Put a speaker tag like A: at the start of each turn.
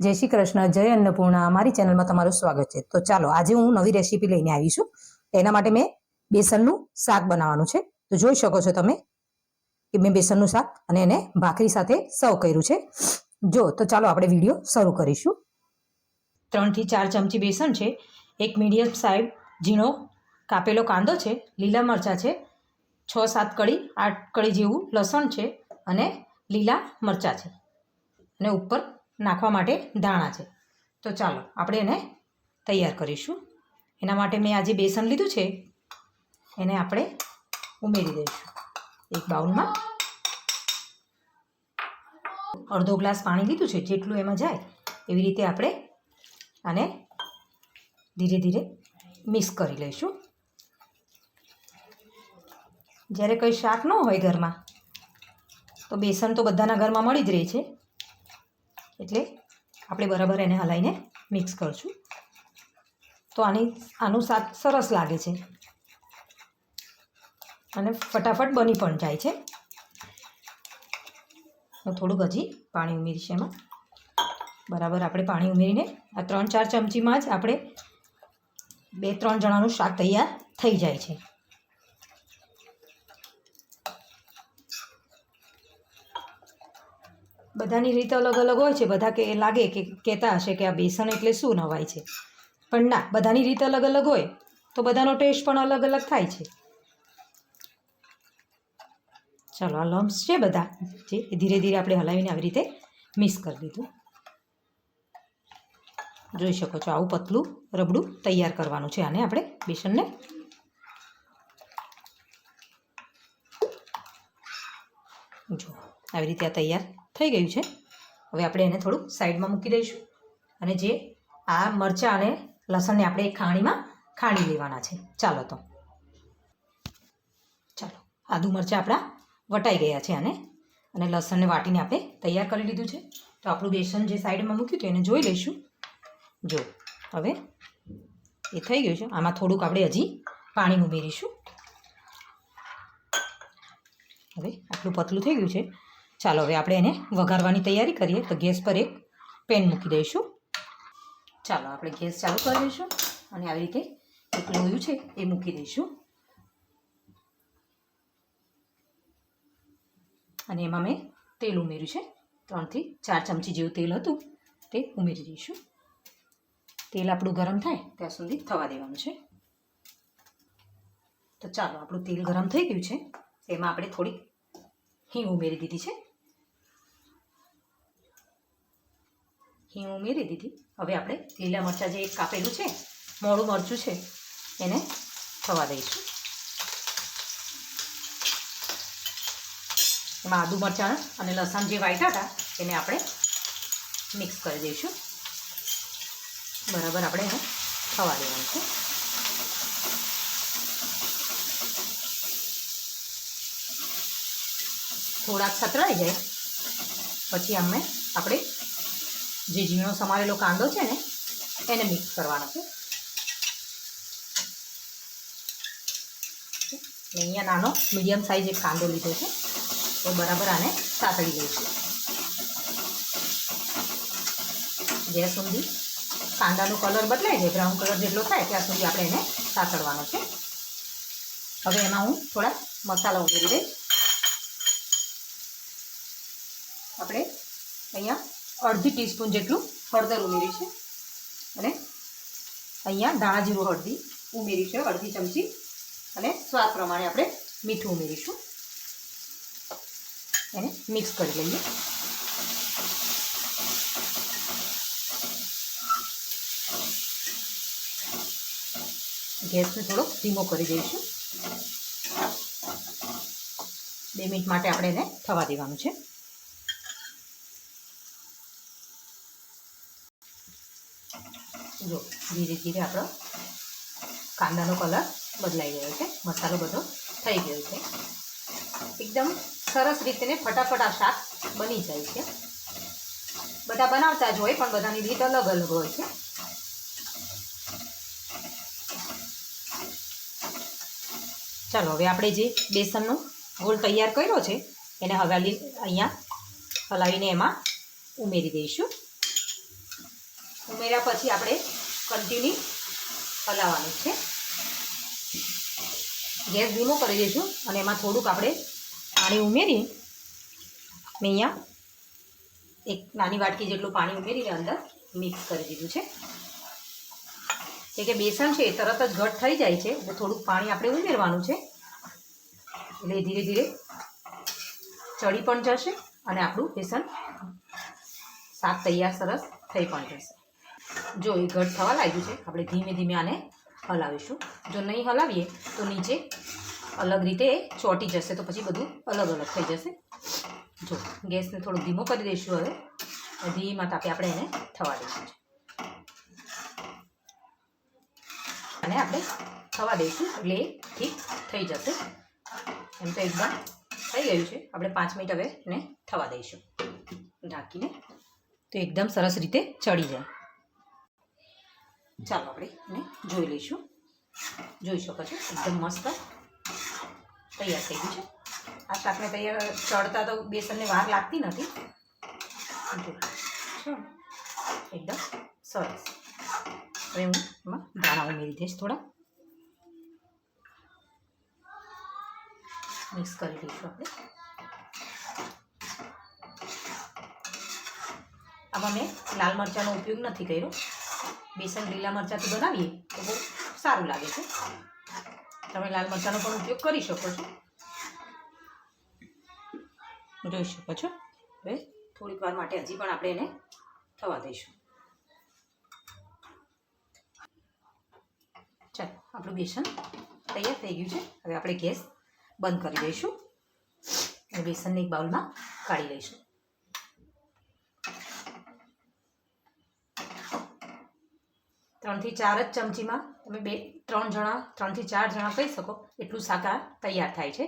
A: જય શ્રી કૃષ્ણ, જય અન્નપૂર્ણા. અમારી ચેનલમાં તમારું સ્વાગત છે. તો ચાલો, આજે હું નવી રેસીપી લઈને આવી છું. એના માટે મેં બેસનનું શાક બનાવવાનું છે. તો જોઈ શકો છો તમે કે મેં બેસનનું શાક અને એને ભાખરી સાથે સર્વ કર્યું છે. જો, તો ચાલો આપણે વીડિયો શરૂ કરીશું. ત્રણથી ચાર ચમચી બેસન છે. એક મીડિયમ સાઈઝ ઝીણો કાપેલો કાંદો છે. લીલા મરચાં છે. છ સાત કળી, આઠ કળી જેવું લસણ છે અને લીલા મરચાં છે. અને ઉપર નાખવા માટે ધાણા છે. તો ચાલો, આપણે એને તૈયાર કરીશું. એના માટે મેં આજે બેસન લીધું છે, એને આપણે ઉમેરી દઈશું. એક બાઉલમાં. અડધો ગ્લાસ પાણી લીધું છે, જેટલું એમાં જાય, એવી રીતે આપણે આને ધીરે ધીરે મિક્સ કરી લઈશું. જ્યારે કંઈ શાક ન હોય ઘરમાં, તો બેસન તો બધાના ઘરમાં મળી જ રહે છે. એટલે આપણે બરાબર એને હલાવીને મિક્સ કરશું. તો આની, આનું શાક સરસ લાગે છે. અને ફટાફટ બની પણ જાય છે. હું થોડુંક હજી પાણી ઉમેરીશ એમાં. બરાબર આપણે પાણી ઉમેરીને આ ત્રણ ચાર ચમચીમાં જ આપણે બે ત્રણ જણાનું શાક તૈયાર થઈ જાય છે. બધાની રીત અલગ અલગ હોય છે. બધા કે, લાગે કે, કહેતા હશે કે આ બેસન એટલે શું નવાય છે. પણ ના, બધાની રીત અલગ અલગ હોય તો બધાનો ટેસ્ટ પણ અલગ અલગ થાય છે. ચાલો, આ લમ્સ છે બધા, જે ધીરે ધીરે આપણે હલાવીને આવી રીતે મિક્સ કરી દીધું. જોઈ શકો છો, આવું પતલું રબડું તૈયાર કરવાનું છે. આને આપણે બેસનને જો, આવી રીતે આ તૈયાર થઈ ગયું છે. હવે આપણે એને થોડું સાઈડમાં મૂકી દઈશું અને જે આ મરચાં અને લસણને આપણે એક ખાણીમાં ખાણી લેવાના છે. ચાલો તો. ચાલો, આદુ મરચાં આપણા વટાઈ ગયા છે આને. અને લસણને વાટીને આપણે તૈયાર કરી લીધું છે. તો આપણું બેસન જે સાઈડમાં મૂક્યું હતું એને જોઈ લઈશું. જો, હવે એ થઈ ગયું છે. આમાં થોડુંક આપણે હજી પાણી ઉમેરીશું. હવે આટલું પતલું થઈ ગયું છે. ચાલો હવે આપણે એને વઘારવાની તૈયારી કરીએ. તો ગેસ પર એક પેન મૂકી દઈશું. ચાલો આપણે ગેસ ચાલુ કરી દઈશું અને આવી રીતે એક લોયું છે એ મૂકી દઈશું. અને એમાં મેં તેલ ઉમેર્યું છે. ત્રણથી ચાર ચમચી જેવું તેલ હતું તે ઉમેરી દઈશું. તેલ આપણું ગરમ થાય ત્યાં સુધી થવા દેવાનું છે. તો ચાલો આપણું તેલ ગરમ થઈ ગયું છે. એમાં આપણે થોડી હિંગ ઉમેરી દીધી છે. હિંગ ઉમેરી દીધી. હવે આપણે લીલા મરચાં જે કાપેલું છે મોડું મરચું છે, એને થવા દઈશું. એમાં આદુ મરચાં અને લસણ જે વાટ્યા હતા, એને આપણે મિક્સ કરી દઈશું. બરાબર આપણે એને થવા દેવાનું છે. થોડાક સતરાઈ જાય, પછી અમે આપણે જે ઝીણો સમારેલો કાંદો છે ને, એને મિક્સ કરવાનો છે. અહીંયા નાનો મીડિયમ સાઇઝ એક કાંદો લીધો છે. એ બરાબર આને સાતળી લઈશું જ્યાં સુધી કાંદાનો કલર બદલાય છે બ્રાઉન કલર જેટલો થાય, ત્યાં સુધી આપણે એને સાતળવાનો છે. હવે એમાં હું થોડા મસાલા ઉમેરી દઈશ. આપણે અહીંયા અડધી ટીસ્પૂન જેટલું હળદર ઉમેરી છે. અને અહીંયા ધાણા જીરું હળદી ઉમેરી છે, અડધી ચમચી. અને સ્વાદ પ્રમાણે આપણે મીઠું ઉમેરીશું. એને મિક્સ કરી લઈએ. ગેસને થોડો ધીમો કરી દઈશું. બે મિનિટ માટે આપણે એને થવા દેવાનું છે. જો ધીરે ધીરે આપણો કાંદાનો કલર બદલાઈ ગયો છે, મસાલો બધો થઈ ગયો છે. એકદમ સરસ રીતે ને ફટાફટ આ શાક બની જાય છે. બધા બનાવતા જ હોય, પણ બધાની રીત અલગ અલગ હોય છે. ચાલો, હવે આપણે જે બેસનનો ગોળ તૈયાર કર્યો છે, એને હવે અહીંયા હલાવીને એમાં ઉમેરી દઈશું. ઉમેર્યા પછી આપણે કન્ટિન્યુ હલાવવાનું છે. ગેસ ધીમો કરી દઈશું અને એમાં થોડુંક આપણે પાણી ઉમેરી મેં અહીંયા એક નાની વાટકી જેટલું પાણી ઉમેરીને અંદર મિક્સ કરી દીધું છે. કે કે બેસન છે એ તરત જ ઘટ થઈ જાય છે, એટલે થોડુંક પાણી આપણે ઉમેરવાનું છે. એટલે ધીરે ધીરે ચડી પણ જશે અને આપણું બેસન શાક તૈયાર સરસ થઈ પણ જશે. જો એ ઘટ થવા લાગ્યું છે, આપણે ધીમે ધીમે આને હલાવીશું. જો નહીં હલાવીએ, તો નીચે અલગ રીતે ચોંટી જશે, તો પછી બધું અલગ અલગ થઈ જશે. જો, ગેસને થોડો ધીમો કરી દઈશું હવે. ધીમા તાપે આપણે એને થવા દઈશું અને આપણે થવા દઈશું, એટલે ઠીક થઈ જશે. એમ તો એકદમ થઈ ગયું છે. આપણે પાંચ મિનિટ હવે એને થવા દઈશું. ઢાંકીને, તો એકદમ સરસ રીતે ચડી જાય. ચાલો આપણે એને જોઈ લઈશું. જોઈ શકો છો, એકદમ મસ્ત તૈયાર થઈ ગયું છે. આ શાકને તૈયાર ચડતા તો બેસનને વાર લાગતી નથી? એકદમ સરસ. હવે હું એમાં દાણા ઉમેરી દઈશ થોડા. મિક્સ કરી દઈશું આપણે. આમાં મેં લાલ મરચાંનો ઉપયોગ નથી કર્યો. બેસન લીલા મરચાંથી બનાવીએ તો બહુ સારું લાગે છે. તમે લાલ મરચાંનો પણ ઉપયોગ કરી શકો છો. જોઈ શકો છો. હવે થોડીક વાર માટે હજી પણ આપણે એને થવા દઈશું. ચાલો, આપણું બેસન તૈયાર થઈ ગયું છે. હવે આપણે ગેસ બંધ કરી દઈશું. અને બેસનને એક બાઉલમાં કાઢી લઈશું. ત્રણથી ચાર જ ચમચીમાં તમે બે, ત્રણ જણા, ત્રણથી ચાર જણા કહી શકો, એટલું શાક તૈયાર થાય છે.